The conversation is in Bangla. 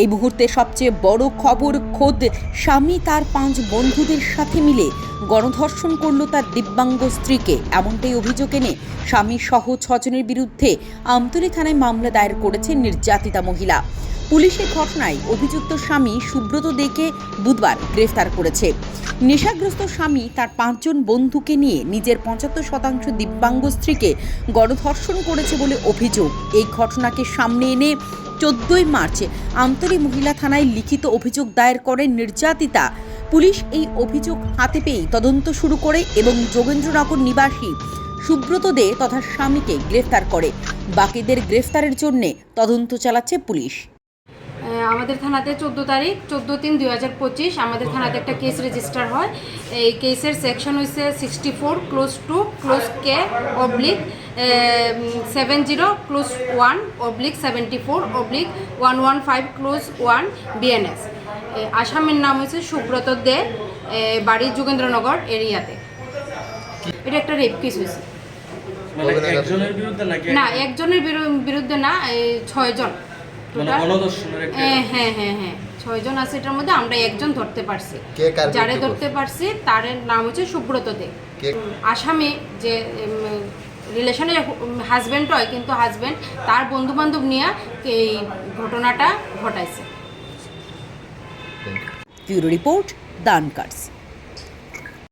এই মুহূর্তে সবচেয়ে বড় খবর, খোদ স্বামী তার পাঁচ বন্ধুদের সাথে মিলে গণধর্ষণ করল তার দিব্যাঙ্গ স্ত্রীকে। এমনটাই অভিযোগ এনে স্বামী সহ ছজনের বিরুদ্ধে আমতলী থানায় মামলা দায়ের করেছে নির্যাতিতা মহিলা। পুলিশের ঘটনায় অভিযুক্ত স্বামী সুব্রত দেকে বুধবার গ্রেফতার করেছে। নেশাগ্রস্ত স্বামী তার পাঁচজন বন্ধুকে নিয়ে নিজের পঁচাত্তর শতাংশ দিব্যাঙ্গ স্ত্রীকে গণধর্ষণ করেছে বলে অভিযোগ। এই ঘটনাকে সামনে এনে চোদ্দই মার্চ আমতলী মহিলা থানায় লিখিত অভিযোগ দায়ের করে নির্যাতিতা। পুলিশ এই অভিযোগ হাতে পেয়ে তদন্ত শুরু করে এবং যোগেন্দ্রনগর নিবাসী সুব্রত দে তথা স্বামীকে গ্রেফতার করে। বাকিদের গ্রেফতারের জন্যে তদন্ত চালাচ্ছে পুলিশ। আমাদের থানাতে চোদ্দ তারিখ চোদ্দ তিন দুই হাজার পঁচিশ আমাদের থানাতে একটা কেস রেজিস্টার হয়। এই কেসের সেকশন হয়েছে sixty four close two close কে oblique seven zero close one oblique seventy four oblique one one five close one BNS আসামের নাম হয়েছে সুব্রত দে বাড়ি যোগেন্দ্রনগর এরিয়াতে। এটা একটা রেপ কেস হয়েছে মানে একজনের বিরুদ্ধে নাকি না একজনের বিরু- বিরুদ্ধে না এই ছয়জন। মানে হ্যাঁ হ্যাঁ হ্যাঁ হ্যাঁ। ছয়জন আছে এটার মধ্যে আমরা একজন ধরতে পারছি। কে যারে ধরতে পারছি তার নাম হচ্ছে সুব্রত দে। আসামে যে রিলেশনের হাজব্যান্ড হয় কিন্তু হাজব্যান্ড তার বন্ধু বান্ধব নিয়ে এই ঘটনাটা ঘটাইছে। রিপোর্ট দান কার্স